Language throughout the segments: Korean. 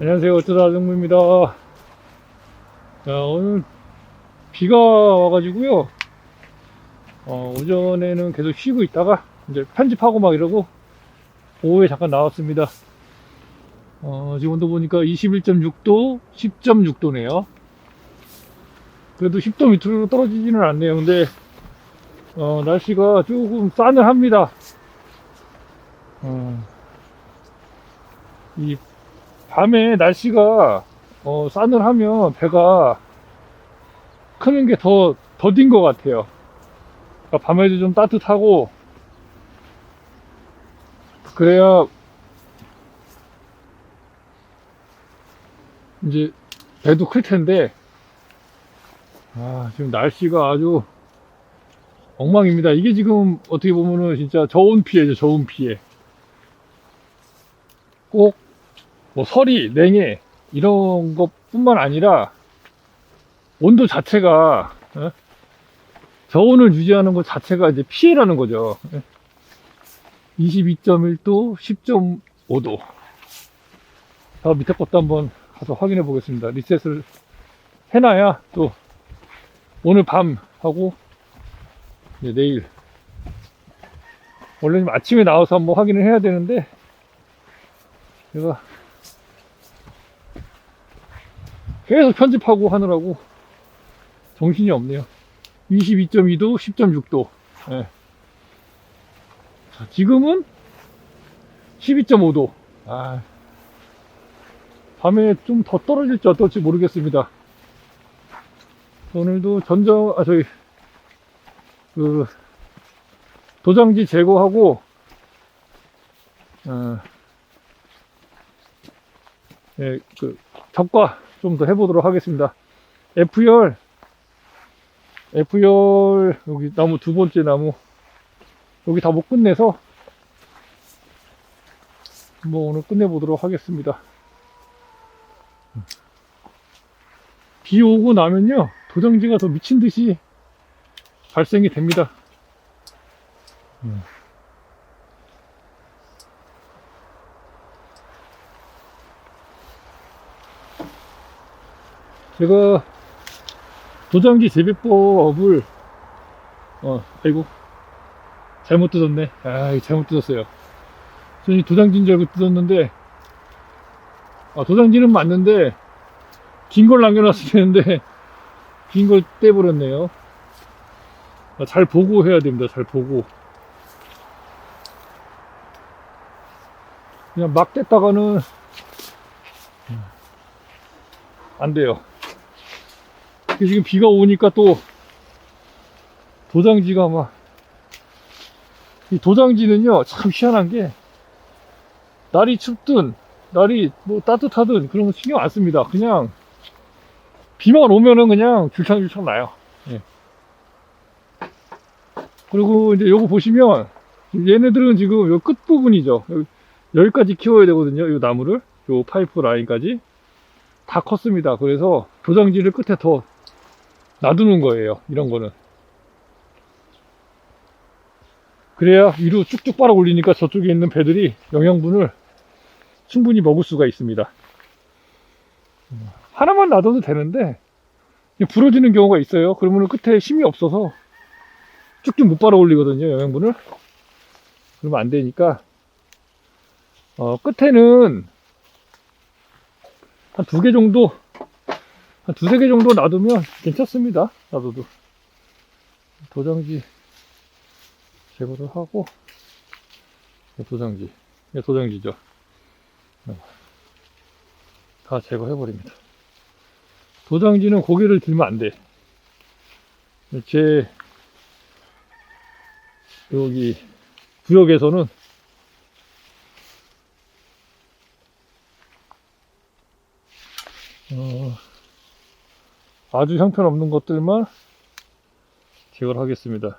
안녕하세요. 어쩌다 정무입니다. 자, 오늘 비가 와가지고요. 어, 오전에는 계속 쉬고 있다가 이제 편집하고 막 이러고 오후에 잠깐 나왔습니다. 어, 지금 온도 보니까 21.6도, 10.6도네요. 그래도 10도 밑으로 떨어지지는 않네요. 근데 어, 날씨가 조금 싸늘합니다. 어, 이 밤에 날씨가 어, 싸늘하면 배가 크는 게 더 더딘 것 같아요. 그러니까 밤에도 좀 따뜻하고 그래야 이제 배도 클 텐데 아 지금 날씨가 아주 엉망입니다. 이게 지금 어떻게 보면은 진짜 저온 피해죠, 저온 피해. 꼭 뭐 서리, 냉해 이런 것뿐만 아니라 온도 자체가 어? 저온을 유지하는 것 자체가 이제 피해라는 거죠. 22.1도, 10.5도. 자, 밑에 것도 한번 가서 확인해 보겠습니다. 리셋을 해놔야 또 오늘 밤 하고 내일 원래 좀 아침에 나와서 한번 확인을 해야 되는데 제가 계속 편집하고 하느라고 정신이 없네요. 22.2도 10.6도. 예. 자, 지금은 12.5도. 아, 밤에 좀 더 떨어질지 어떨지 모르겠습니다. 오늘도 전정 아 저기 그 도장지 제거하고 어, 예, 그 적과 좀 더 해보도록 하겠습니다. F열 F열 여기 나무 두 번째 나무 여기 다 못 끝내서 뭐 오늘 끝내보도록 하겠습니다. 비 오고 나면요 도장지가 더 미친 듯이 발생이 됩니다. 음. 제가 도장지 재배법을 어 아이고 잘못 뜯었네 아 잘못 뜯었어요 저는 이 도장지인 줄 알고 뜯었는데 아 도장지는 맞는데 긴 걸 남겨놨어야 되는데 긴 걸 떼버렸네요 아, 잘 보고 해야 됩니다. 잘 보고. 그냥 막 뗐다가는 안 돼요. 지금 비가 오니까 또 도장지가 막, 이 도장지는요, 참 희한한 게, 날이 춥든, 날이 뭐 따뜻하든 그런 거 신경 안 씁니다. 그냥, 비만 오면은 그냥 줄창줄창 나요. 예. 그리고 이제 요거 보시면 얘네들은 지금 요 끝부분이죠. 여기- 여기까지 키워야 되거든요. 요 나무를. 요 파이프 라인까지. 다 컸습니다. 그래서 도장지를 끝에 더 놔두는 거예요. 이런 거는. 그래야 위로 쭉쭉 빨아 올리니까 저쪽에 있는 배들이 영양분을 충분히 먹을 수가 있습니다. 하나만 놔둬도 되는데 부러지는 경우가 있어요. 그러면 끝에 힘이 없어서 쭉쭉 못 빨아 올리거든요, 영양분을. 그러면 안 되니까, 어, 끝에는 한 두 개 정도, 한 두세 개 정도 놔두면 괜찮습니다. 놔둬도. 도장지 제거를 하고, 이 도장지. 이 도장지죠. 어, 다 제거해버립니다. 도장지는 고개를 들면 안 돼. 제 여기 구역에서는 아주 형편없는 것들만 제거를 하겠습니다.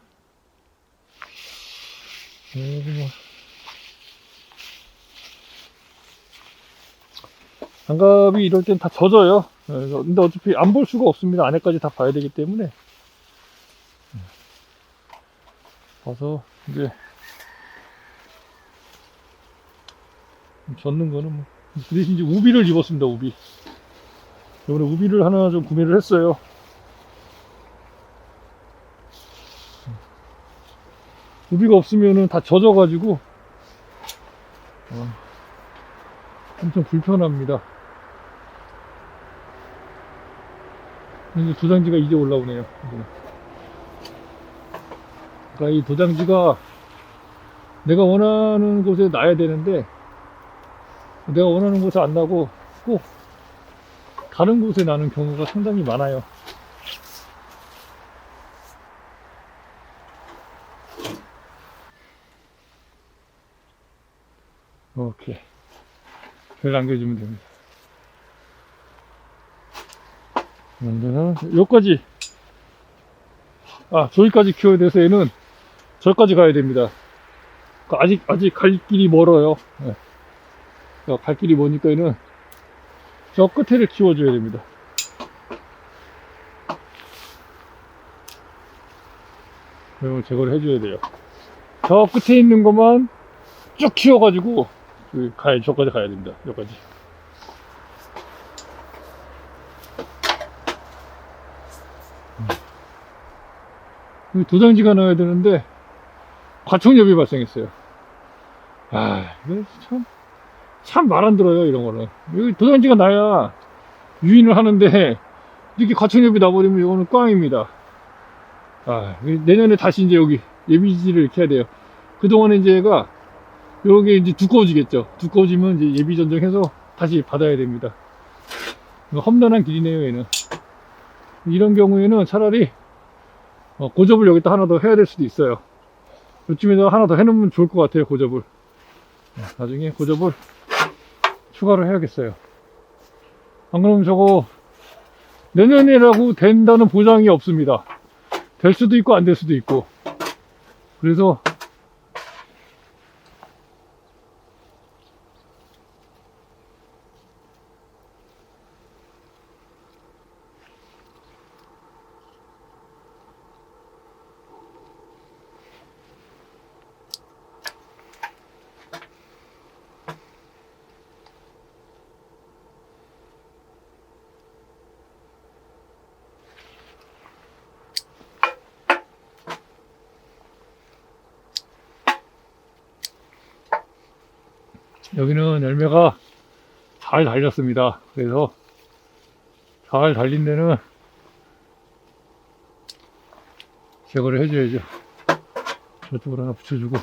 장갑이 이럴 땐 다 젖어요. 그래서 근데 어차피 안 볼 수가 없습니다. 안에까지 다 봐야 되기 때문에. 봐서 이제 젖는 거는 뭐그 대신 이제 우비를 입었습니다, 우비. 이번에 우비를 하나 좀 구매를 했어요. 우비가 없으면은 다 젖어가지고, 어, 엄청 불편합니다. 이제 도장지가 이제 올라오네요. 그러니까 이 도장지가 내가 원하는 곳에 놔야 되는데 내가 원하는 곳에 안 나고 꼭 다른 곳에 나는 경우가 상당히 많아요. 오케이. 별 남겨주면 됩니다. 여기까지 아 저기까지 키워야 돼서 얘는 저기까지 가야 됩니다. 그 아직 아직 갈 길이 멀어요. 예. 자, 갈 길이 머니까 얘는 저 끝에를 키워줘야 됩니다. 이걸 제거를 해줘야 돼요. 저 끝에 있는 것만 쭉 키워가지고 그 가야 저까지 가야 됩니다. 여기까지. 음. 도장지가 나야 되는데 과청엽이 발생했어요. 아, 이거 참, 참 말 안 들어요, 이런 거는. 여기 도장지가 나야 유인을 하는데, 이렇게 과청엽이 나버리면 이거는 꽝입니다. 아, 내년에 다시 이제 여기 예비지를 이렇게 해야 돼요. 그동안에 이제 얘가, 여기 이제 두꺼워지겠죠. 두꺼워지면 이제 예비 전정해서 다시 받아야 됩니다. 험난한 길이네요, 얘는. 이런 경우에는 차라리, 어, 고접을 여기다 하나 더 해야 될 수도 있어요. 요쯤에다 하나 더 해놓으면 좋을 것 같아요, 고접을. 네, 나중에 고접을 추가로 해야겠어요. 안 그러면 저거 내년이라고 된다는 보장이 없습니다. 될 수도 있고 안 될 수도 있고. 그래서 여기는 열매가 잘 달렸습니다. 그래서 잘 달린 데는 제거를 해줘야죠. 저쪽으로 하나 붙여주고.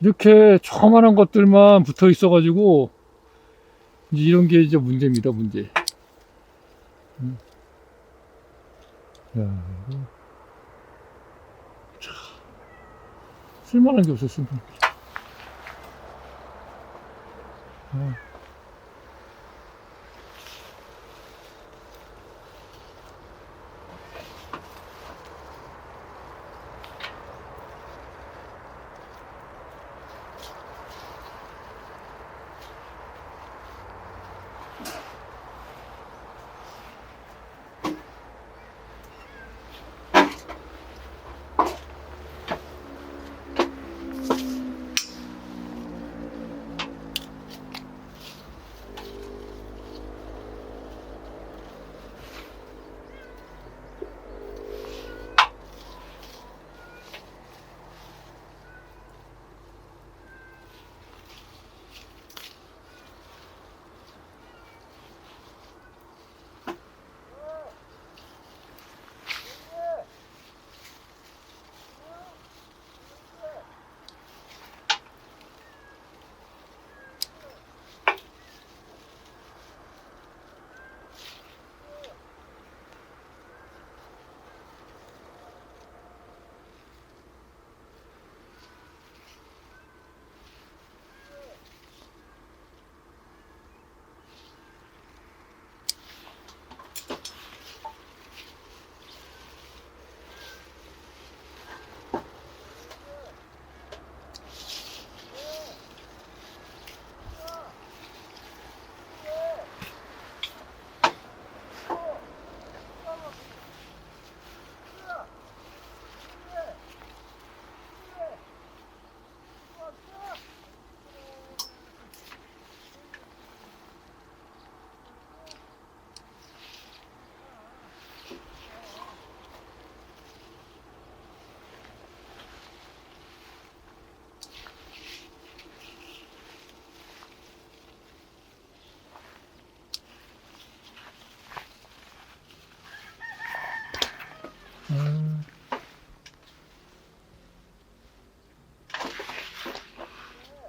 이렇게 조그만한 것들만 붙어 있어가지고 이제 이런 게 이제 문제입니다, 문제. 음. 야, 이거. 참, 쓸만한 게 없어, 쓸만한 게. 아.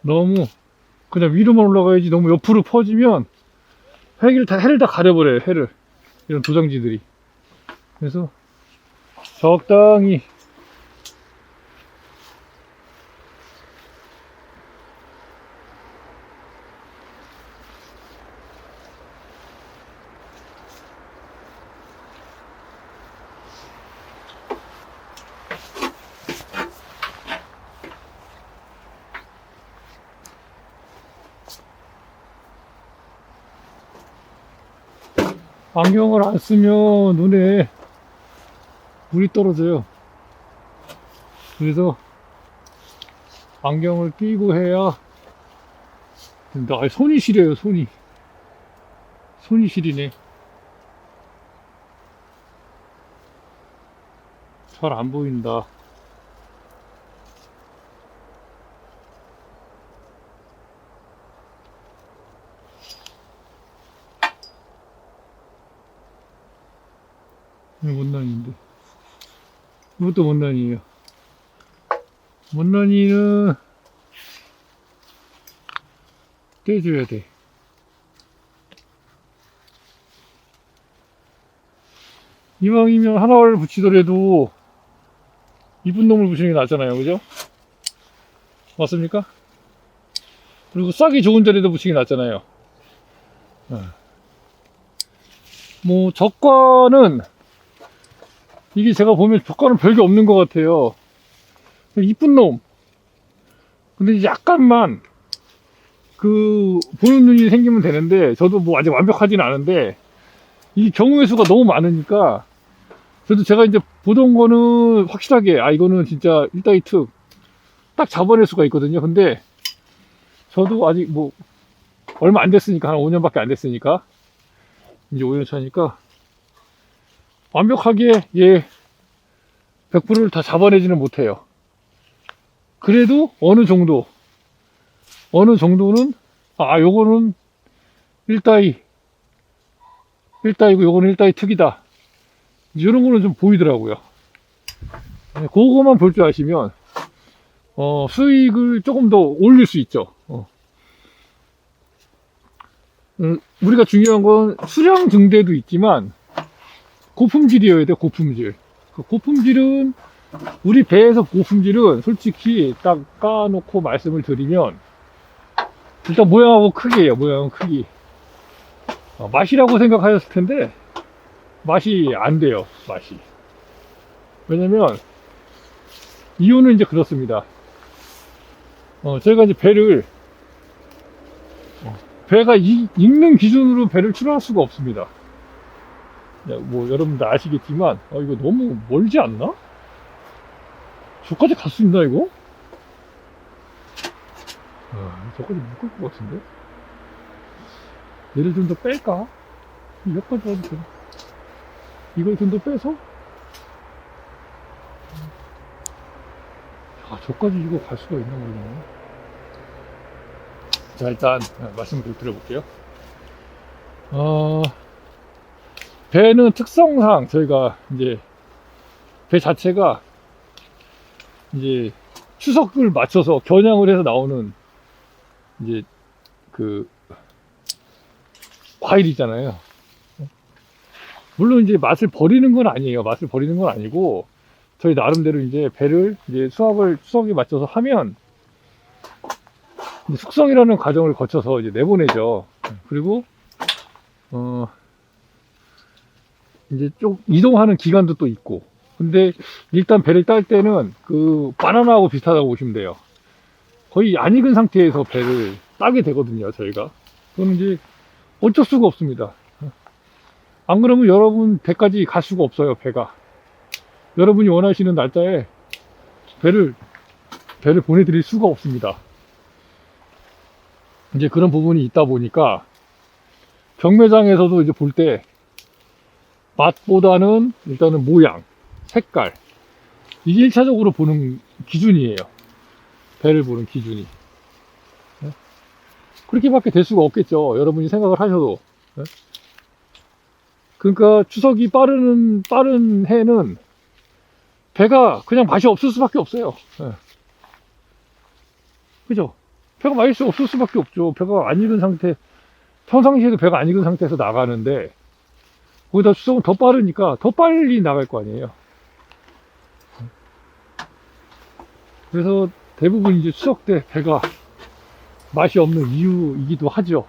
너무 그냥 위로만 올라가야지 너무 옆으로 퍼지면 해를 다 해를 다 가려버려요 해를. 이런 도장지들이. 그래서 적당히 안경을 안 쓰면 눈에 물이 떨어져요. 그래서 안경을 끼고 해야 된다. 아니, 손이 시려요, 손이. 손이 시리네. 잘 안 보인다. 못난이인데. 이것도 못난이에요. 못난이는 떼줘야 돼. 이왕이면 하나를 붙이더라도 이쁜 놈을 붙이는 게 낫잖아요. 그죠? 맞습니까? 그리고 싹이 좋은 자리에도 붙이는 게 낫잖아요. 어. 뭐, 적과는 이게 제가 보면 조건은 별게 없는 것 같아요. 이쁜 놈. 근데 약간만 그 보는 눈이 생기면 되는데 저도 뭐 아직 완벽하진 않은데 이 경우의 수가 너무 많으니까 저도 제가 이제 보던 거는 확실하게 아 이거는 진짜 일다이 특딱 잡아낼 수가 있거든요. 근데 저도 아직 뭐 얼마 안 됐으니까 한 5년밖에 안 됐으니까 이제 5년 차니까 완벽하게 얘 100%를 다 잡아내지는 못해요. 그래도 어느 정도, 어느 정도는, 아, 요거는 1따위, 1따위고 요거는 1따위 특이다. 이런 거는 좀 보이더라고요. 네, 그거만 볼 줄 아시면, 어, 수익을 조금 더 올릴 수 있죠. 어. 음, 우리가 중요한 건 수량 증대도 있지만, 고품질이어야 돼, 고품질. 그 고품질은, 우리 배에서 고품질은 솔직히 딱 까놓고 말씀을 드리면, 일단 모양하고 크기예요, 모양은 크기. 어, 맛이라고 생각하셨을 텐데, 맛이 안 돼요, 맛이. 왜냐면, 이유는 이제 그렇습니다. 어, 저희가 이제 배를, 어, 배가 이- 익는 기준으로 배를 출하할 수가 없습니다. 네, 뭐 여러분들 아시겠지만 어, 이거 너무 멀지 않나? 저까지 갈 수 있나 이거? 아, 저까지 못 갈 것 같은데? 얘를 좀 더 뺄까? 여기까지 와도 돼. 이걸 좀 더 빼서? 아, 저까지 이거 갈 수가 있나 모르겠네. 자, 일단 말씀을 좀 드려볼게요. 어, 배는 특성상 저희가 이제 배 자체가 이제 추석을 맞춰서 겨냥을 해서 나오는 이제 그 과일이잖아요. 물론 이제 맛을 버리는 건 아니에요. 맛을 버리는 건 아니고 저희 나름대로 이제 배를 이제 수확을 추석에 맞춰서 하면 숙성이라는 과정을 거쳐서 이제 내보내죠. 그리고 어 이제 좀 이동하는 기간도 또 있고. 근데 일단 배를 딸 때는 그 바나나하고 비슷하다고 보시면 돼요. 거의 안 익은 상태에서 배를 따게 되거든요, 저희가. 그건 이제 어쩔 수가 없습니다. 안 그러면 여러분 배까지 갈 수가 없어요, 배가. 여러분이 원하시는 날짜에 배를, 배를 보내드릴 수가 없습니다. 이제 그런 부분이 있다 보니까 경매장에서도 이제 볼때 맛보다는 일단은 모양, 색깔 이게 1차적으로 보는 기준이에요. 배를 보는 기준이. 네? 그렇게밖에 될 수가 없겠죠. 여러분이 생각을 하셔도. 네? 그러니까 추석이 빠른 빠른 해는 배가 그냥 맛이 없을 수밖에 없어요. 네. 그죠? 배가 마실 수 없을 수밖에 없죠. 배가 안 익은 상태, 평상시에도 배가 안 익은 상태에서 나가는데, 거기다 추석은 더 빠르니까 더 빨리 나갈 거 아니에요. 그래서 대부분 이제 추석 때 배가 맛이 없는 이유이기도 하죠.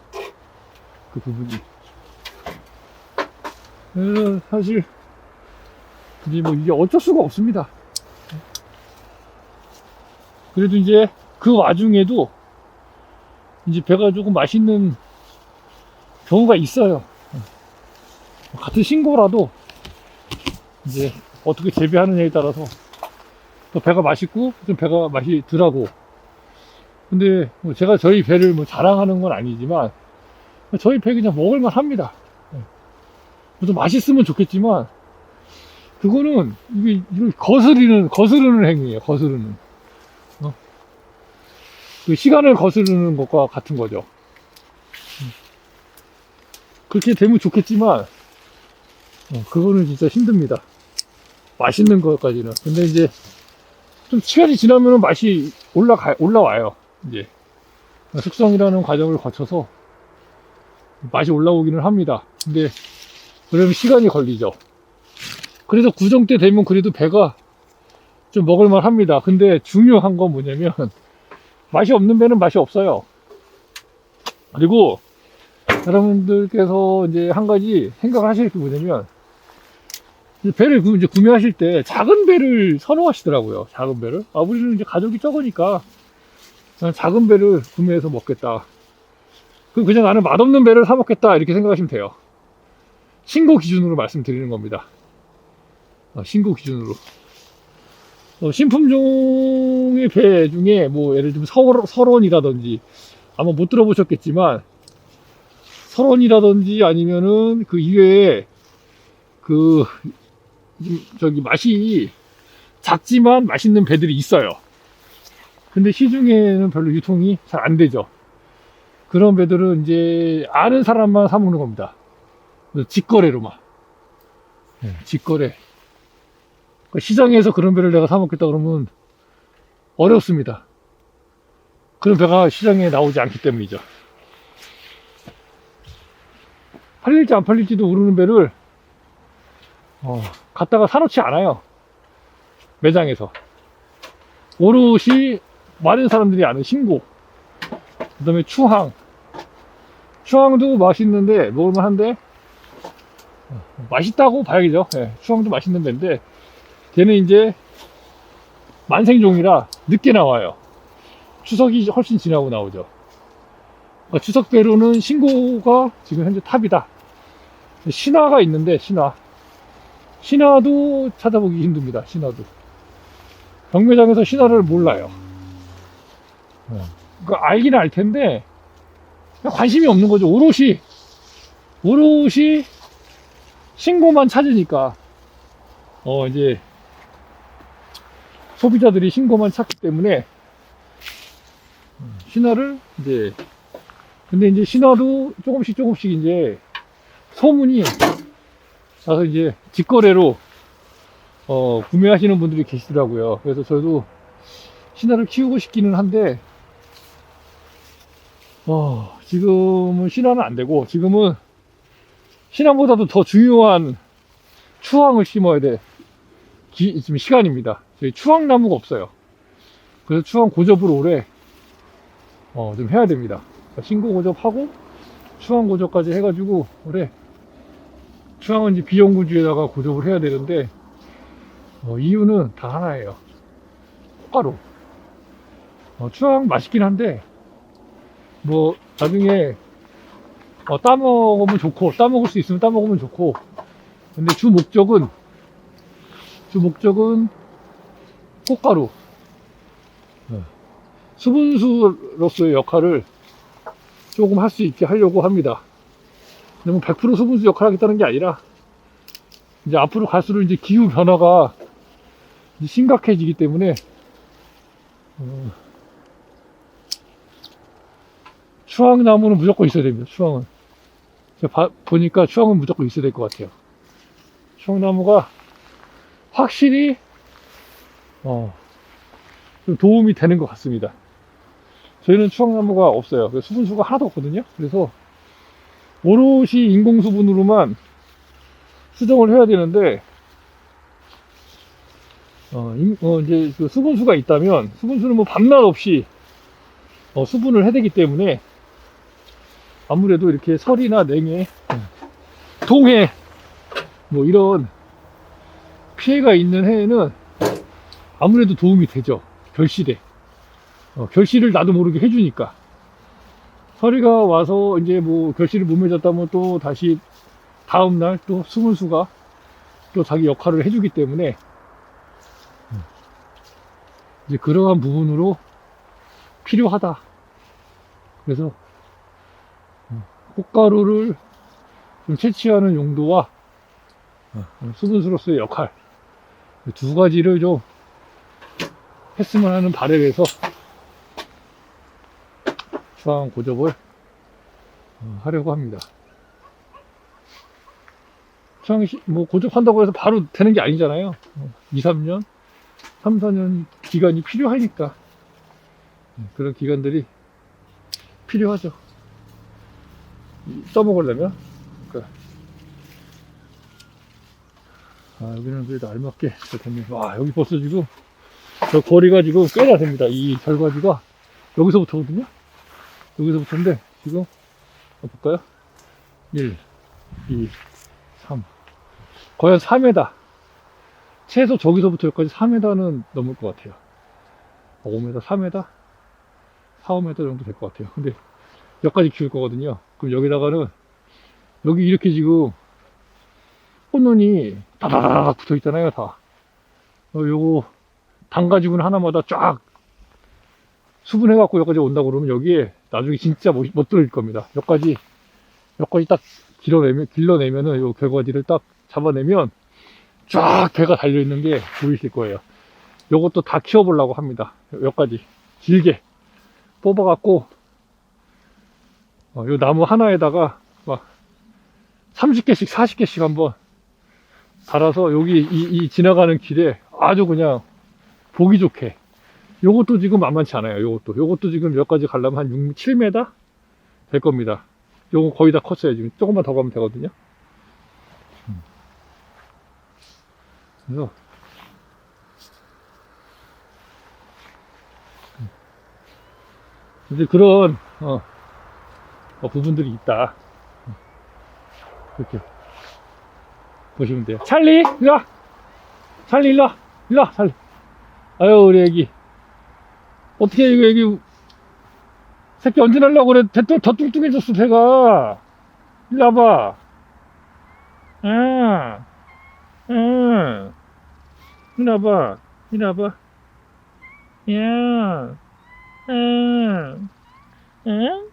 그 부분이. 그래서 사실, 이제 뭐 이게 어쩔 수가 없습니다. 그래도 이제 그 와중에도 이제 배가 조금 맛있는 경우가 있어요. 같은 신고라도 이제 어떻게 재배하느냐에 따라서 또 배가 맛있고 좀 배가 맛이 덜하고 근데 뭐 제가 저희 배를 뭐 자랑하는 건 아니지만 저희 배 그냥 먹을만 합니다. 좀 맛있으면 좋겠지만 그거는 이게, 거스르는 거스르는 행위예요. 거스르는 어? 그 시간을 거스르는 것과 같은 거죠. 음. 그렇게 되면 좋겠지만 어, 그거는 진짜 힘듭니다. 맛있는 것까지는. 근데 이제 좀 시간이 지나면 맛이 올라가 올라와요. 이제 숙성이라는 과정을 거쳐서 맛이 올라오기는 합니다. 근데 그러면 시간이 걸리죠. 그래서 구정 때 되면 그래도 배가 좀 먹을만 합니다. 근데 중요한 건 뭐냐면 맛이 없는 배는 맛이 없어요. 그리고 여러분들께서 이제 한 가지 생각하실 게 뭐냐면 배를 구- 이제 구매하실 때 작은 배를 선호하시더라고요. 작은 배를. 아, 우리는 이제 가족이 적으니까 작은 배를 구매해서 먹겠다. 그럼 그냥 나는 맛없는 배를 사 먹겠다. 이렇게 생각하시면 돼요. 신고 기준으로 말씀드리는 겁니다. 어, 신고 기준으로. 어, 신품종의 배 중에 뭐 예를 들면 설, 설원이라든지 아마 못 들어보셨겠지만 설원이라든지 아니면은 그 이외에 그 이- 저기 맛이 작지만 맛있는 배들이 있어요. 근데 시중에는 별로 유통이 잘 안 되죠. 그런 배들은 이제 아는 사람만 사 먹는 겁니다. 직거래로만. 네, 직거래. 그러니까 시장에서 그런 배를 내가 사 먹겠다 그러면 어렵습니다. 그런 배가 시장에 나오지 않기 때문이죠. 팔릴지 안 팔릴지도 모르는 배를 어, 갖다가 사놓지 않아요. 매장에서. 오롯이 많은 사람들이 아는 신고. 그 다음에 추항. 추항도 맛있는데, 먹을만한데, 어, 맛있다고 봐야겠죠. 예, 추항도 맛있는 배인데, 걔는 이제 만생종이라 늦게 나와요. 추석이 훨씬 지나고 나오죠. 그러니까 추석 배로는 신고가 지금 현재 탑이다. 신화가 있는데, 신화. 신화도 찾아보기 힘듭니다. 신화도. 경매장에서 신화를 몰라요. 그 알기는 알 텐데 관심이 없는 거죠. 오롯이 오롯이 신고만 찾으니까 어 이제 소비자들이 신고만 찾기 때문에 신화를 이제 근데 이제 신화도 조금씩 조금씩 이제 소문이 가서 이제 직거래로 어, 구매하시는 분들이 계시더라고요. 그래서 저도 신화를 키우고 싶기는 한데 어, 지금은 신화는 안 되고 지금은 신화보다도 더 중요한 추황을 심어야 돼. 기, 지금 시간입니다. 저희 추황나무가 없어요. 그래서 추황 고접을 올해 어, 좀 해야 됩니다. 신고 고접하고 추황 고접까지 해가지고 올해 추황은 이제 비영구지에다가 고접을 해야 되는데 어, 이유는 다 하나예요. 꽃가루. 어, 추황 맛있긴 한데 뭐 나중에 어, 따먹으면 좋고 따먹을 수 있으면 따먹으면 좋고 근데 주 목적은 주 목적은 꽃가루 어, 수분수로서의 역할을 조금 할 수 있게 하려고 합니다. 근데 뭐 100% 수분수 역할을 하겠다는 게 아니라 이제 앞으로 갈수록 이제 기후 변화가 이제 심각해지기 때문에 어, 추황 나무는 무조건 있어야 됩니다. 추황은 제가 봐- 보니까 추황은 무조건 있어야 될 것 같아요. 추황 나무가 확실히 어, 좀 도움이 되는 것 같습니다. 저희는 추앙나무가 없어요. 수분수가 하나도 없거든요. 그래서 오롯이 인공 수분으로만 수정을 해야 되는데 어, 인- 어, 이제 그 수분수가 있다면 수분수는 뭐 밤낮 없이 어, 수분을 해대기 때문에 아무래도 이렇게 설이나 냉해, 동해 뭐 이런 피해가 있는 해에는 아무래도 도움이 되죠. 결실에. 어, 결실을 나도 모르게 해주니까. 서리가 와서 이제 뭐 결실을 못 맺었다면 또 다시 다음날 또 수분수가 또 자기 역할을 해주기 때문에 음, 이제 그러한 부분으로 필요하다. 그래서 어, 꽃가루를 좀 채취하는 용도와 어, 수분수로서의 역할 이두 가지를 좀 했으면 하는 바람에서 수학 고접을 어, 하려고 합니다. 수학 뭐 고접한다고 해서 바로 되는 게 아니잖아요. 어, 2, 3년, 3, 4년 기간이 필요하니까 음, 그런 기간들이 필요하죠. 이- 써먹으려면 그러니까 아, 여기는 그래도 알맞게 잘 됐네. 와, 여기 벌써 지금, 저 거리가 지금 꽤나 됩니다. 이 결과지가 여기서부터거든요? 여기서부터인데, 지금, 볼까요? 1, 2, 3. 거의 한 4m. 최소 저기서부터 여기까지 4m는 넘을 것 같아요. 5m, 4m? 4, 5m 정도 될 것 같아요. 근데, 여기까지 키울 거거든요. 그럼 여기다가는, 여기 이렇게 지금, 꽃눈이 다다다닥 붙어 있잖아요, 다. 어, 요거, 단가지군 하나마다 쫙 수분해갖고 여기까지 온다 그러면 여기에 나중에 진짜 못, 못 들어올 겁니다. 여기까지, 여기까지 딱 길어내면, 길러내면은 요 결과지를 딱 잡아내면 쫙 배가 달려있는 게 보이실 거예요. 요것도 다 키워보려고 합니다. 여기까지. 길게 뽑아갖고, 어, 요 나무 하나에다가 막 30개씩, 40개씩 한번 달아서 여기 이, 이 지나가는 길에 아주 그냥 보기 좋게 요것도 지금 만만치 않아요 요것도 요것도 지금 몇 가지 가려면 한 6, 7m 될 겁니다 요거 거의 다 컸어요 지금 조금만 더 가면 되거든요 음. 그래서 음. 이제 그런 어, 어, 부분들이 있다 음. 이렇게 보시면 돼요. 찰리, 일로 와. 찰리, 일로 와. 일로 와, 찰리. 아유, 우리 애기. 어떻게 이거 애기, 새끼 언제 날라고 그래? 배또더 뚱뚱해졌어, 배가. 일로 와봐. 응. 응. 일로 와봐. 일로 와봐. 야. 응. 응?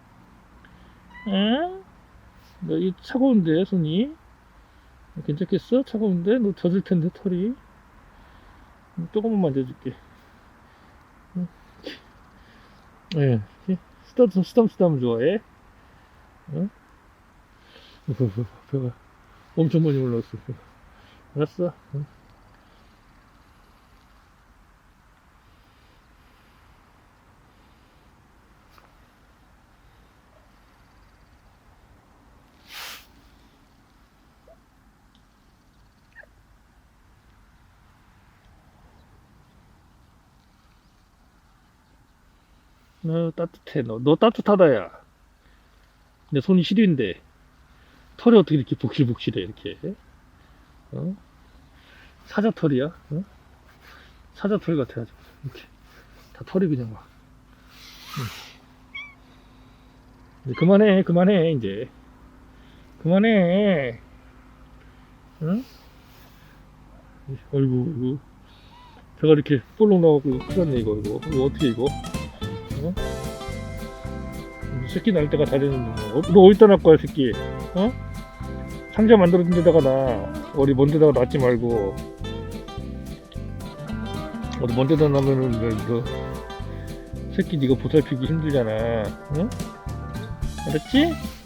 응? 너이 차가운데, 손이? 괜찮겠어? 차가운데? 너 젖을 텐데, 털이. 음, 조금만 만져줄게. 응. 예, 쓰담, 쓰담, 쓰담 좋아해? 응? 엄청 많이 올라왔어. 알았어. 응. 너 따뜻해, 너. 너 따뜻하다, 야. 내 손이 시린데. 털이 어떻게 이렇게 복실복실해, 이렇게. 어? 사자 털이야? 어? 사자 털 같아, 아주. 이렇게. 다 털이 그냥 막. 응. 이제 그만해, 그만해, 이제. 그만해. 응? 어이구, 어이구. 배가 이렇게 볼록 이거 큰일 났네, 이거, 이거. 이거 어떻게, 이거? 어? 새끼 날 때가 다 됐는데 뭐. 너 어디다 날 거야 새끼 어? 상자 만들어준 데다가 나 어디 먼 데다가 놨지 말고 어디 먼 데다 놔면은 너, 너 새끼 네가 보살피기 힘들잖아 응? 알았지? 응?